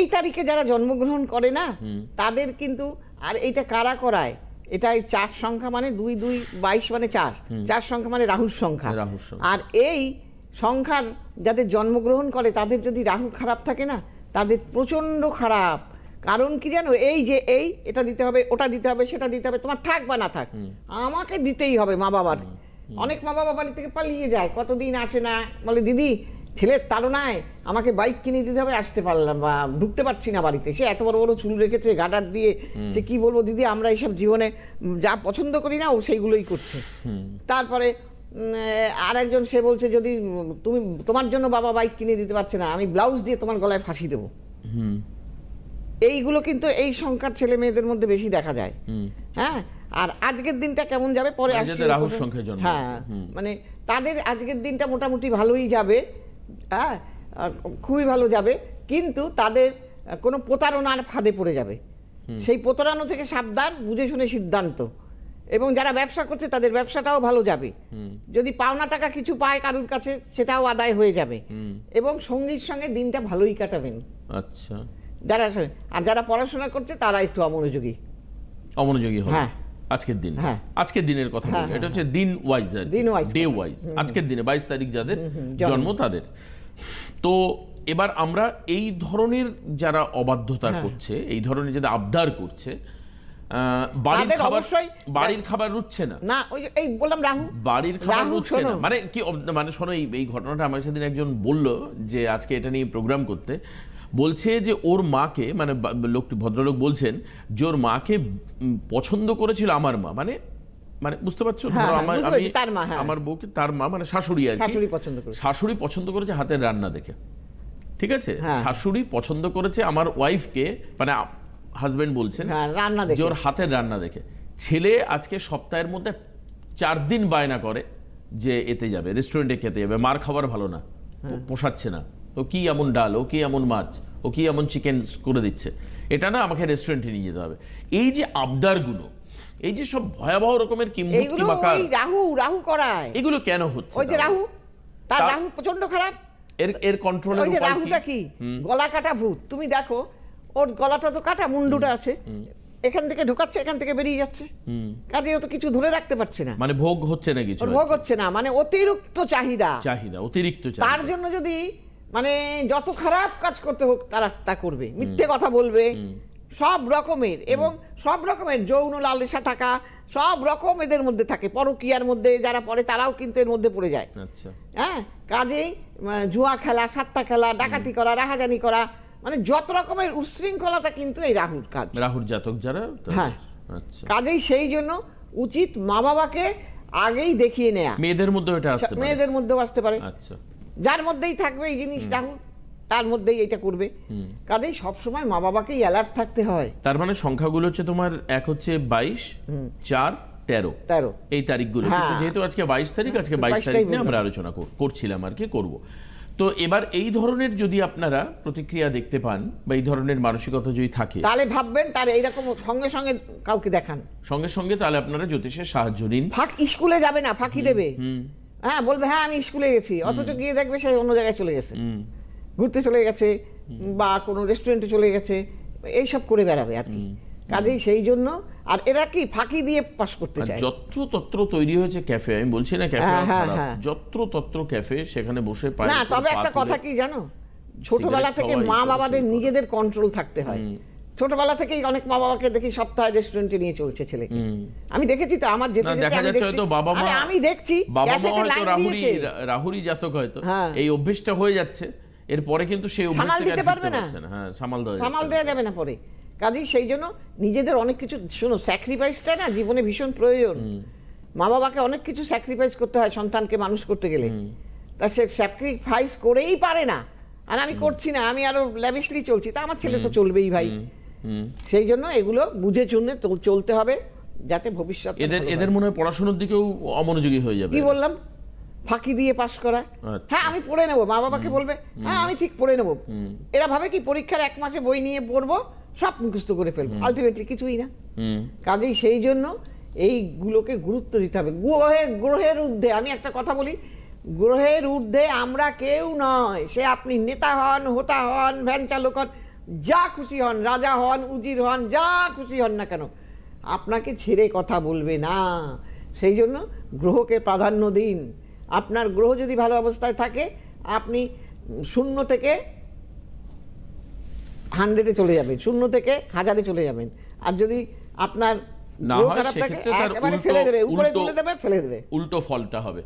এই তারিখে যারা জন্মগ্রহণ করে না তাদের কিন্তু আর এইটা কারা করায়? এটা এই চার সংখ্যা মানে দুই দুই বাইশ মানে চার। চার সংখ্যা মানে রাহুর সংখ্যা। আর এই সংখ্যার যাদের জন্মগ্রহণ করে তাদের যদি রাহু খারাপ থাকে না তাদের প্রচণ্ড খারাপ। কারণ কি জানো? এই যে এই এটা দিতে হবে ওটা দিতে হবে সেটা দিতে হবে তোমার থাক বা না থাক আমাকে দিতেই হবে মা বাবার। অনেক মা বাবা বাড়ি থেকে পালিয়ে যায় কতদিন আসে না? বলে দিদি ছেলের তাড়নায় আমাকে বাইক কিনে দিতে হবে আসতে পারলাম বা ঢুকতে পারছি না বাড়িতে। সে এত বড় বড় চুল রেখেছে গাডার দিয়ে। সে কি বলব দিদি আমরা এইসব জীবনে যা পছন্দ করি না ও সেইগুলোই করছে। তারপরে আর একজন সে বলছে যদি তুমি তোমার জন্য বাবা বাইক কিনে দিতে পারছে না আমি ব্লাউজ দিয়ে তোমার গলায় ফাঁসি দেবো। এইগুলো কিন্তু এই সংখ্যার ছেলে মেয়েদের মধ্যে বেশি দেখা যায়। হ্যাঁ? আর আজকের দিনটা কেমন যাবে? পরে আসছি রাহুর জন্ম। হ্যাঁ। মানে তাদের আজকের দিনটা মোটামুটি ভালোই যাবে। হ্যাঁ খুবই ভালো যাবে কিন্তু তাদের কোনো প্রতারণার ফাঁদে পড়ে যাবে। সেই প্রতারণা থেকে সাবধান বুঝে শুনে সিদ্ধান্ত। এবং যারা ব্যবসা করছে তাদের ব্যবসাটাও ভালো যাবে। যদি পাওনা টাকা কিছু পায় কারুর কাছে সেটাও আদায় হয়ে যাবে। এবং সঙ্গীর সঙ্গে দিনটা ভালোই কাটাবেন। আচ্ছা। যারা আর যারা পড়াশোনা করছে তারা একটু অমনোযোগী। অমনোযোগী হবে হ্যাঁ। আজকের দিন। হ্যাঁ। আজকের দিনের কথা হ্যাঁ, বলি এটা হচ্ছে দিন ওয়াইজ আর ডে ওয়াইজ। আজকের দিনে বাইশ তারিখ যাদের। জন্ম তাদের। তো এবার আমরা এই ধরনের যারা অবাধ্যতা হ্যাঁ। করছে এই ধরনের যাদের আবদার করছে বাড়ির খাবার বাড়ির খাবার রুচ্ছে না। না ওই এই বললাম রাহু। বাড়ির খাবার রাহু, না। মানে কি মানে শোনো এই ঘটনাটা আমার সেদিন একজন বলল যে আজকে এটা নিয়ে প্রোগ্রাম করতে। বলছে যে ওর মাকে মানে লোকটি ভদ্রলোক বলছেন যে ওর মাকে পছন্দ করেছিল আমার মা। মানে মানে বুঝতে পারছ? হ্যাঁ, ধরো হ্যাঁ, আমার আমি হ্যাঁ। আমার বউকে তার মা মানে শাশুড়ি আর কি। শাশুড়ি পছন্দ করেছে। শাশুড়ি পছন্দ করেছে হাতের রান্না দেখে। ঠিক আছে। শাশুড়ি পছন্দ করেছে আমার ওয়াইফকে মানে হাজবেন্ড বলছেন রান্না দেখে। ওর হাতের রান্না দেখে। ছেলে আজকে সপ্তাহের মধ্যে চার দিন বায়না করে যে এতে যাবে রেস্টুরেন্টে খেতে যাবে মার খাবার ভালো না পোষাচ্ছে না। ও কি এমন ডাল ও কি এমন মাছ ও কি এমন চিকেন করে দিচ্ছে। এটা না আমাকে রেস্টুরেন্টে নিয়ে যেতে হবে। এই যে আবদারগুলো এই যে সব ভয়াবহ রকমের রাহু রাহু করায়। এগুলো কেন হচ্ছে ওই যে রাহু তার রাহু প্রচণ্ড খারাপ। এর এর কন্ট্রোলের উপায় কি? রাহুটা কি গলা কাটা ভূত। তুমি দেখো ওর গলাটা তো কাটা মুন্ডুটা আছে। এখান থেকে ঢোকাচ্ছে এখান থেকে বেরিয়ে যাচ্ছে। কাজে তো কিছু ধরে রাখতে পারছে না। মানে ভোগ হচ্ছে না কিছু ভোগ হচ্ছে না মানে অতিরিক্ত চাহিদা। চাহিদা অতিরিক্ত তার জন্য যদি মানে যত খারাপ কাজ করতে হোক তারা তা করবে। মিথ্যে কথা বলবে। সব রকমের এবং সব রকমের যৌন লালসা থাকা সব রকম এদের মধ্যে থাকে পরকীয়ার মধ্যে যারা পড়ে তারাও কিন্তু এর মধ্যে পড়ে যায়। আচ্ছা। হ্যাঁ? কাজেই জুয়া খেলা সাত্তা খেলা ডাকাতি করা রাহাজানি করা মানে যত রকমের উচ্ছৃঙ্খলতা কিন্তু এই রাহুর কাজ। রাহুর জাতক যারা হ্যাঁ। আচ্ছা। কাজেই সেই জন্য উচিত মা বাবাকে আগেই দেখিয়ে নেয়া। মেয়েদের মধ্যে এটা মেয়েদের মধ্যেও আসতে পারে। আচ্ছা। যার মধ্যেই থাকবে এই জিনিস রাহু তার মধ্যেই এটা করবে। কাজেই সবসময় মা বাবাকেই অ্যালার্ট থাকতে হয়। তার মানে সংখ্যাগুলো হচ্ছে তোমার এক হচ্ছে বাইশ চার তেরো। তেরো। এই তারিখগুলো। হ্যাঁ। যেহেতু আজকে বাইশ তারিখ আজকে বাইশ 22 তারিখ নিয়ে আমরা আলোচনা করছিলাম আর কি করব। তো এবার এই ধরনের যদি আপনারা প্রতিক্রিয়া দেখতে পান বা এই ধরনের মানসিকতা যদি থাকে তাহলে ভাববেন তার এইরকম সঙ্গে সঙ্গে কাউকে দেখান। সঙ্গে সঙ্গে তাহলে আপনারা জ্যোতিষের সাহায্য নিন। ফাঁক স্কুলে যাবে না ফাঁকি দেবে। হ্যাঁ বলবে হ্যাঁ আমি স্কুলে গেছি। অথচ গিয়ে দেখবে সে অন্য জায়গায় চলে গেছে। ঘুরতে চলে গেছে বা কোনো রেস্টুরেন্টে চলে গেছে এইসব করে বেড়াবে আর কি। কাজেই সেই জন্য আর এরা কি ফাঁকি দিয়ে পাশ করতে চায়? যত্র তত্র তৈরি হয়েছে ক্যাফে আমি বলছি না ক্যাফে খারাপ। যত্র তত্র ক্যাফে সেখানে বসে পায় না তবে একটা কথা কি জানো? ছোটবেলা থেকে মা বাবাদের নিজেদের কন্ট্রোল থাকতে হয়। ছোটবেলা থেকেই অনেক মা বাবাকে দেখি সপ্তাহে রেস্টুরেন্টে নিয়ে চলছে ছেলেকে। আমি দেখেছি তো আমার যেতে যেতে দেখা আমি যাচ্ছে দেখছি- হয়তো বাবা মা আমি দেখছি বাবা মা হয়তো রাহুরি রাহুরি জাতক হয়তো। হ্যাঁ। এই অভ্যেসটা হয়ে যাচ্ছে। এরপরে কিন্তু সেই সামাল দিতে পারবে না। হ্যাঁ সামাল দেওয়া সামাল দেওয়া যাবে না পরে। কাজেই সেই জন্য নিজেদের অনেক কিছু শোনো স্যাক্রিফাইসটা না জীবনে ভীষণ প্রয়োজন। মা বাবাকে অনেক কিছু স্যাক্রিফাইস করতে হয় সন্তানকে মানুষ করতে গেলে। তা সে স্যাক্রিফাইস করেই পারে না। আর আমি করছি না আমি আরও ল্যাভিশলি চলছি। তা আমার ছেলে তো চলবেই ভাই। সেই জন্য এগুলো বুঝে চুনে চলতে হবে যাতে ভবিষ্যৎ এদের এদের মনে হয় পড়াশোনার দিকেও অমনোযোগী হয়ে যাবে। কি বললাম? ফাঁকি দিয়ে পাশ করা। আচ্ছা। হ্যাঁ আমি পড়ে নেব মা বাবাকে বলবে হ্যাঁ আমি ঠিক পড়ে নেব। এরা ভাবে কি পরীক্ষার এক মাসে বই নিয়ে পড়ব সব মুখস্থ করে ফেলব। আলটিমেটলি কিছুই না। কাজেই সেই জন্য এইগুলোকে গুরুত্ব দিতে হবে। গ্রহে গ্রহের ঊর্ধ্বে আমি একটা কথা বলি গ্রহের ঊর্ধ্বে আমরা কেউ নয়। সে আপনি নেতা হন হোতা হন ভ্যান চালক হন যা খুশি হন রাজা হন উজির হন যা খুশি হন না কেন আপনাকে ছেড়ে কথা বলবে না। সেই জন্য গ্রহকে প্রাধান্য দিন। আপনার গ্রহ যদি ভালো অবস্থায় থাকে আপনি শূন্য থেকে হান্ড্রেডে চলে যাবেন শূন্য থেকে হাজারে চলে যাবেন। আর যদি আপনার না হয় সেক্ষেত্রে তার উল্টো ফেলে দেবে তুলে দেবে ফেলে দেবে। উল্টো ফলটা হবে।